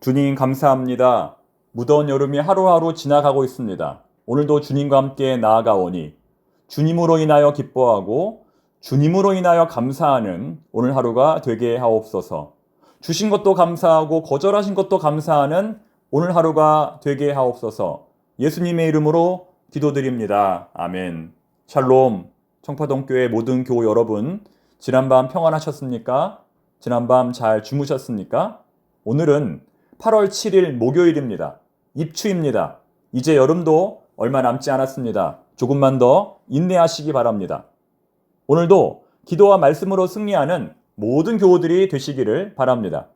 주님 감사합니다. 무더운 여름이 하루하루 지나가고 있습니다. 오늘도 주님과 함께 나아가오니 주님으로 인하여 기뻐하고 주님으로 인하여 감사하는 오늘 하루가 되게 하옵소서. 주신 것도 감사하고 거절하신 것도 감사하는 오늘 하루가 되게 하옵소서. 예수님의 이름으로 기도드립니다. 아멘. 샬롬. 청파동교회 모든 교우 여러분, 지난밤 평안하셨습니까? 지난밤 잘 주무셨습니까? 오늘은 8월 7일 목요일입니다. 입추입니다. 이제 여름도 얼마 남지 않았습니다. 조금만 더 인내하시기 바랍니다. 오늘도 기도와 말씀으로 승리하는 모든 교우들이 되시기를 바랍니다.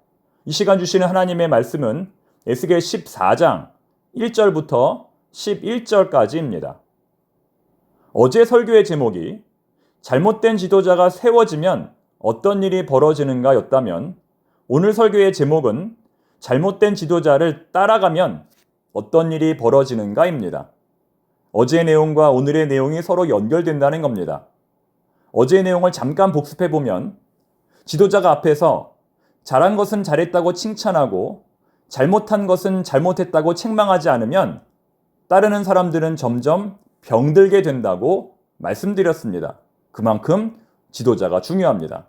이 시간 주시는 하나님의 말씀은 에스겔 14장 1절부터 11절까지입니다. 어제 설교의 제목이 잘못된 지도자가 세워지면 어떤 일이 벌어지는가 였다면 오늘 설교의 제목은 잘못된 지도자를 따라가면 어떤 일이 벌어지는가입니다. 어제의 내용과 오늘의 내용이 서로 연결된다는 겁니다. 어제의 내용을 잠깐 복습해 보면 지도자가 앞에서 잘한 것은 잘했다고 칭찬하고 잘못한 것은 잘못했다고 책망하지 않으면 따르는 사람들은 점점 병들게 된다고 말씀드렸습니다. 그만큼 지도자가 중요합니다.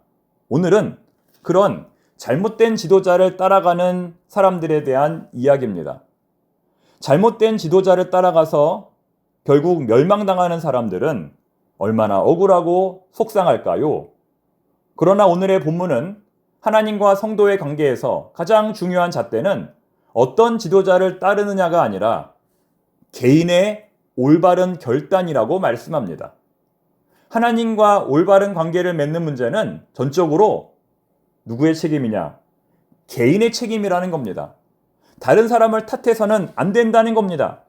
오늘은 그런 잘못된 지도자를 따라가는 사람들에 대한 이야기입니다. 잘못된 지도자를 따라가서 결국 멸망당하는 사람들은 얼마나 억울하고 속상할까요? 그러나 오늘의 본문은 하나님과 성도의 관계에서 가장 중요한 잣대는 어떤 지도자를 따르느냐가 아니라 개인의 올바른 결단이라고 말씀합니다. 하나님과 올바른 관계를 맺는 문제는 전적으로 누구의 책임이냐? 개인의 책임이라는 겁니다. 다른 사람을 탓해서는 안 된다는 겁니다.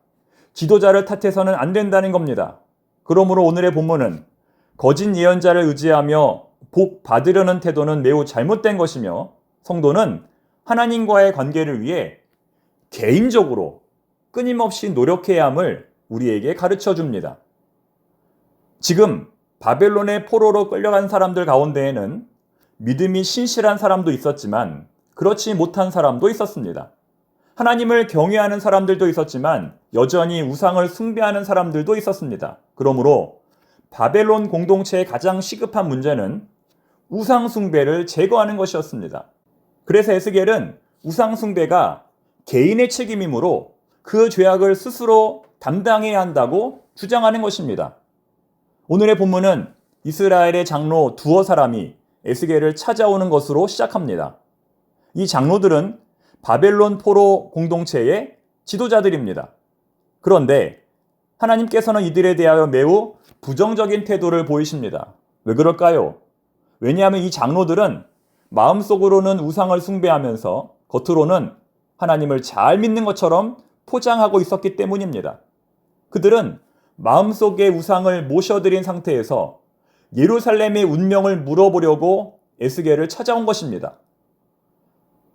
지도자를 탓해서는 안 된다는 겁니다. 그러므로 오늘의 본문은 거짓 예언자를 의지하며 복 받으려는 태도는 매우 잘못된 것이며 성도는 하나님과의 관계를 위해 개인적으로 끊임없이 노력해야 함을 우리에게 가르쳐 줍니다. 지금 바벨론의 포로로 끌려간 사람들 가운데에는 믿음이 신실한 사람도 있었지만 그렇지 못한 사람도 있었습니다. 하나님을 경외하는 사람들도 있었지만 여전히 우상을 숭배하는 사람들도 있었습니다. 그러므로 바벨론 공동체의 가장 시급한 문제는 우상 숭배를 제거하는 것이었습니다. 그래서 에스겔은 우상 숭배가 개인의 책임이므로 그 죄악을 스스로 담당해야 한다고 주장하는 것입니다. 오늘의 본문은 이스라엘의 장로 두어 사람이 에스겔을 찾아오는 것으로 시작합니다. 이 장로들은 바벨론 포로 공동체의 지도자들입니다. 그런데 하나님께서는 이들에 대하여 매우 부정적인 태도를 보이십니다. 왜 그럴까요? 왜냐하면 이 장로들은 마음속으로는 우상을 숭배하면서 겉으로는 하나님을 잘 믿는 것처럼 포장하고 있었기 때문입니다. 그들은 마음속에 우상을 모셔드린 상태에서 예루살렘의 운명을 물어보려고 에스겔을 찾아온 것입니다.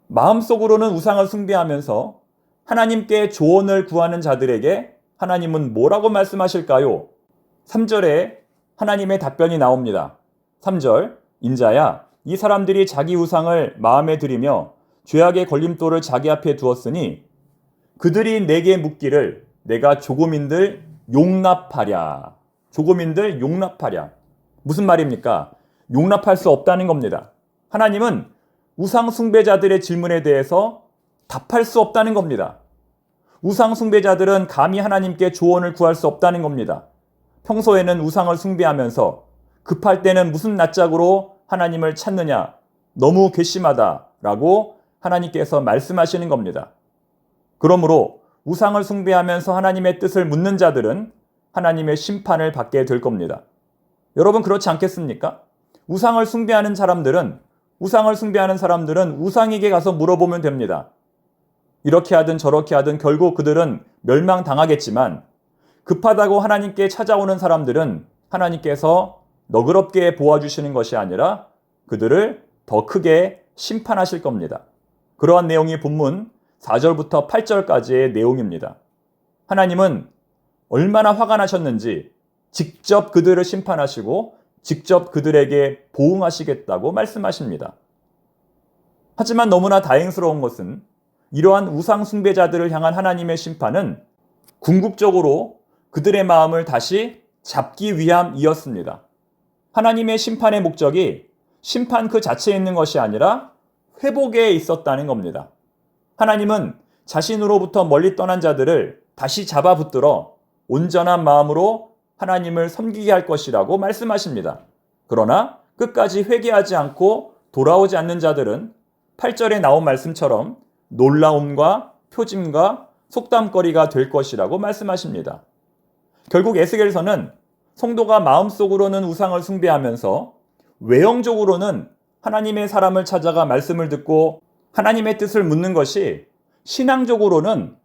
마음속으로는 우상을 숭배하면서 하나님께 조언을 구하는 자들에게 하나님은 뭐라고 말씀하실까요? 3절에 하나님의 답변이 나옵니다. 3절, 인자야, 이 사람들이 자기 우상을 마음에 들이며 죄악의 걸림돌을 자기 앞에 두었으니 그들이 내게 묻기를 내가 조금인들 용납하랴. 조금인들 용납하랴. 무슨 말입니까? 용납할 수 없다는 겁니다. 하나님은 우상 숭배자들의 질문에 대해서 답할 수 없다는 겁니다. 우상 숭배자들은 감히 하나님께 조언을 구할 수 없다는 겁니다. 평소에는 우상을 숭배하면서 급할 때는 무슨 낯짝으로 하나님을 찾느냐? 너무 괘씸하다. 라고 하나님께서 말씀하시는 겁니다. 그러므로 우상을 숭배하면서 하나님의 뜻을 묻는 자들은 하나님의 심판을 받게 될 겁니다. 여러분 그렇지 않겠습니까? 우상을 숭배하는 사람들은 우상을 숭배하는 사람들은 우상에게 가서 물어보면 됩니다. 이렇게 하든 저렇게 하든 결국 그들은 멸망당하겠지만 급하다고 하나님께 찾아오는 사람들은 하나님께서 너그럽게 보아주시는 것이 아니라 그들을 더 크게 심판하실 겁니다. 그러한 내용이 본문 4절부터 8절까지의 내용입니다. 하나님은 얼마나 화가 나셨는지 직접 그들을 심판하시고 직접 그들에게 보응하시겠다고 말씀하십니다. 하지만 너무나 다행스러운 것은 이러한 우상 숭배자들을 향한 하나님의 심판은 궁극적으로 그들의 마음을 다시 잡기 위함이었습니다. 하나님의 심판의 목적이 심판 그 자체에 있는 것이 아니라 회복에 있었다는 겁니다. 하나님은 자신으로부터 멀리 떠난 자들을 다시 잡아 붙들어 온전한 마음으로 하나님을 섬기게 할 것이라고 말씀하십니다. 그러나 끝까지 회개하지 않고 돌아오지 않는 자들은 8절에 나온 말씀처럼 놀라움과 표짐과 속담거리가 될 것이라고 말씀하십니다. 결국 에스겔서는 성도가 마음속으로는 우상을 숭배하면서 외형적으로는 하나님의 사람을 찾아가 말씀을 듣고 하나님의 뜻을 묻는 것이 신앙적으로는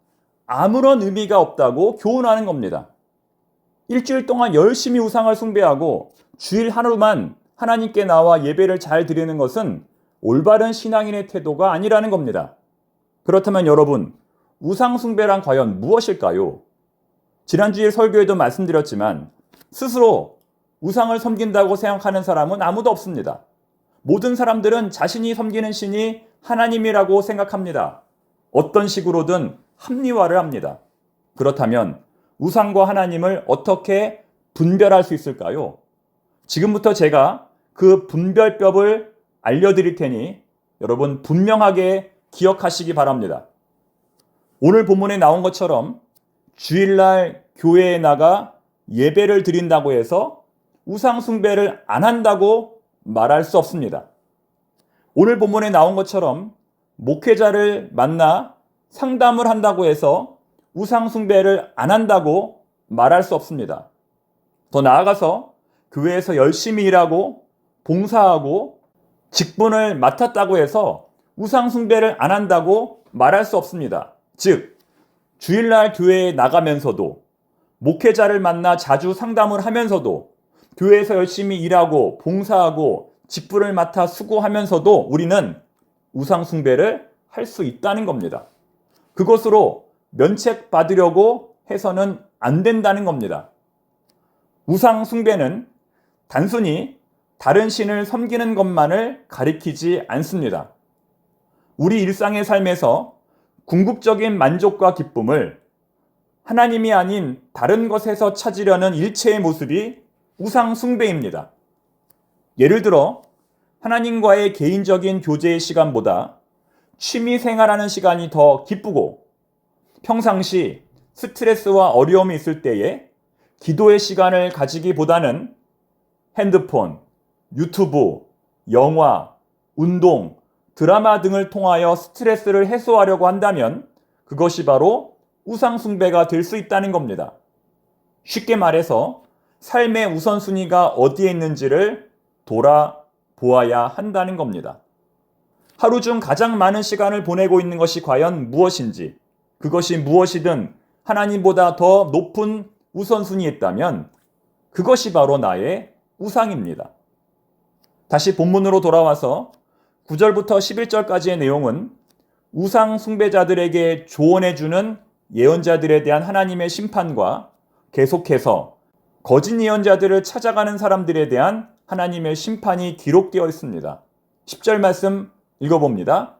아무런 의미가 없다고 교훈하는 겁니다. 일주일 동안 열심히 우상을 숭배하고 주일 하루만 하나님께 나와 예배를 잘 드리는 것은 올바른 신앙인의 태도가 아니라는 겁니다. 그렇다면 여러분, 우상숭배란 과연 무엇일까요? 지난주에 설교에도 말씀드렸지만 스스로 우상을 섬긴다고 생각하는 사람은 아무도 없습니다. 모든 사람들은 자신이 섬기는 신이 하나님이라고 생각합니다. 어떤 식으로든 합리화를 합니다. 그렇다면 우상과 하나님을 어떻게 분별할 수 있을까요? 지금부터 제가 그 분별법을 알려드릴 테니 여러분 분명하게 기억하시기 바랍니다. 오늘 본문에 나온 것처럼 주일날 교회에 나가 예배를 드린다고 해서 우상숭배를 안 한다고 말할 수 없습니다. 오늘 본문에 나온 것처럼 목회자를 만나 상담을 한다고 해서 우상숭배를 안 한다고 말할 수 없습니다. 더 나아가서 교회에서 열심히 일하고 봉사하고 직분을 맡았다고 해서 우상숭배를 안 한다고 말할 수 없습니다. 즉, 주일날 교회에 나가면서도 목회자를 만나 자주 상담을 하면서도 교회에서 열심히 일하고 봉사하고 직분을 맡아 수고하면서도 우리는 우상숭배를 할 수 있다는 겁니다. 그것으로 면책 받으려고 해서는 안 된다는 겁니다. 우상 숭배는 단순히 다른 신을 섬기는 것만을 가리키지 않습니다. 우리 일상의 삶에서 궁극적인 만족과 기쁨을 하나님이 아닌 다른 것에서 찾으려는 일체의 모습이 우상 숭배입니다. 예를 들어, 하나님과의 개인적인 교제의 시간보다 취미 생활하는 시간이 더 기쁘고 평상시 스트레스와 어려움이 있을 때에 기도의 시간을 가지기보다는 핸드폰, 유튜브, 영화, 운동, 드라마 등을 통하여 스트레스를 해소하려고 한다면 그것이 바로 우상숭배가 될 수 있다는 겁니다. 쉽게 말해서 삶의 우선순위가 어디에 있는지를 돌아보아야 한다는 겁니다. 하루 중 가장 많은 시간을 보내고 있는 것이 과연 무엇인지, 그것이 무엇이든 하나님보다 더 높은 우선순위에 있다면 그것이 바로 나의 우상입니다. 다시 본문으로 돌아와서 9절부터 11절까지의 내용은 우상 숭배자들에게 조언해주는 예언자들에 대한 하나님의 심판과 계속해서 거짓 예언자들을 찾아가는 사람들에 대한 하나님의 심판이 기록되어 있습니다. 10절 말씀 읽어봅니다.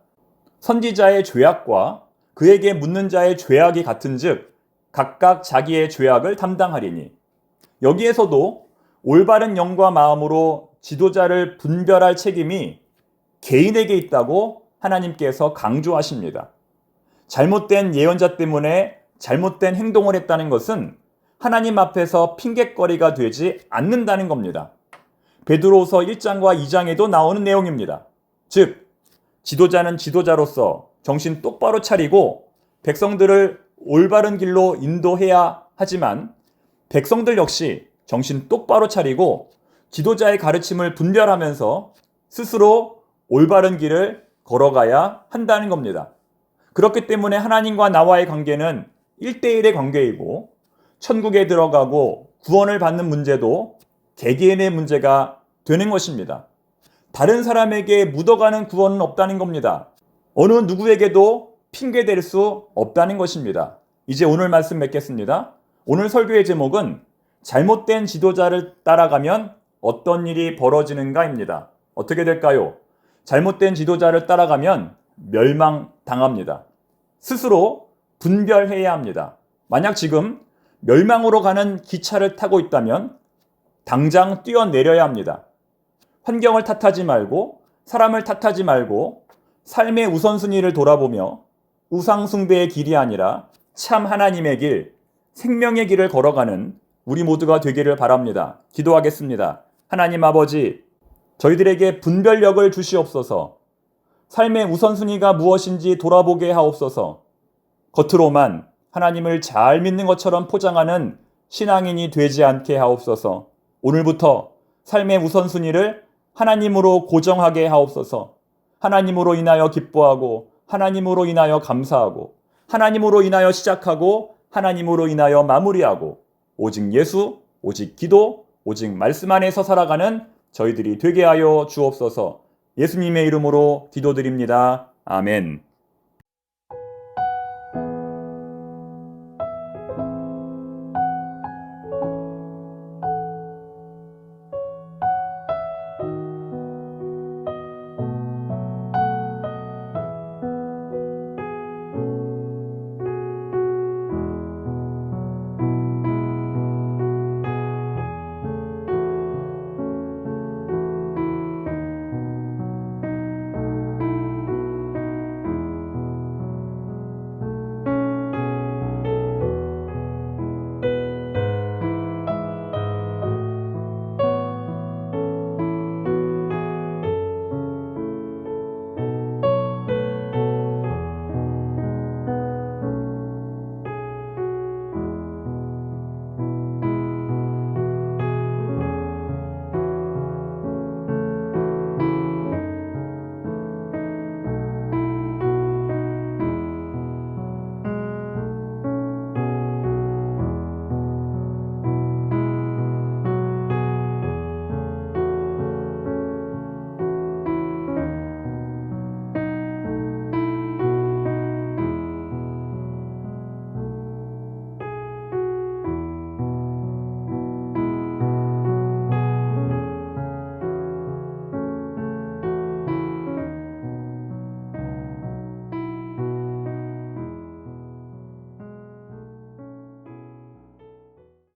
선지자의 죄악과 그에게 묻는 자의 죄악이 같은즉 각각 자기의 죄악을 담당하리니 여기에서도 올바른 영과 마음으로 지도자를 분별할 책임이 개인에게 있다고 하나님께서 강조하십니다. 잘못된 예언자 때문에 잘못된 행동을 했다는 것은 하나님 앞에서 핑곗거리가 되지 않는다는 겁니다. 베드로서 1장과 2장에도 나오는 내용입니다. 즉 지도자는 지도자로서 정신 똑바로 차리고 백성들을 올바른 길로 인도해야 하지만 백성들 역시 정신 똑바로 차리고 지도자의 가르침을 분별하면서 스스로 올바른 길을 걸어가야 한다는 겁니다. 그렇기 때문에 하나님과 나와의 관계는 1대1의 관계이고 천국에 들어가고 구원을 받는 문제도 개개인의 문제가 되는 것입니다. 다른 사람에게 묻어가는 구원은 없다는 겁니다. 어느 누구에게도 핑계 댈 수 없다는 것입니다. 이제 오늘 말씀 맺겠습니다. 오늘 설교의 제목은 잘못된 지도자를 따라가면 어떤 일이 벌어지는가입니다. 어떻게 될까요? 잘못된 지도자를 따라가면 멸망당합니다. 스스로 분별해야 합니다. 만약 지금 멸망으로 가는 기차를 타고 있다면 당장 뛰어내려야 합니다. 환경을 탓하지 말고 사람을 탓하지 말고 삶의 우선순위를 돌아보며 우상숭배의 길이 아니라 참 하나님의 길, 생명의 길을 걸어가는 우리 모두가 되기를 바랍니다. 기도하겠습니다. 하나님 아버지, 저희들에게 분별력을 주시옵소서. 삶의 우선순위가 무엇인지 돌아보게 하옵소서. 겉으로만 하나님을 잘 믿는 것처럼 포장하는 신앙인이 되지 않게 하옵소서. 오늘부터 삶의 우선순위를 하나님으로 고정하게 하옵소서. 하나님으로 인하여 기뻐하고, 하나님으로 인하여 감사하고, 하나님으로 인하여 시작하고, 하나님으로 인하여 마무리하고, 오직 예수, 오직 기도, 오직 말씀 안에서 살아가는 저희들이 되게 하여 주옵소서. 예수님의 이름으로 기도드립니다. 아멘.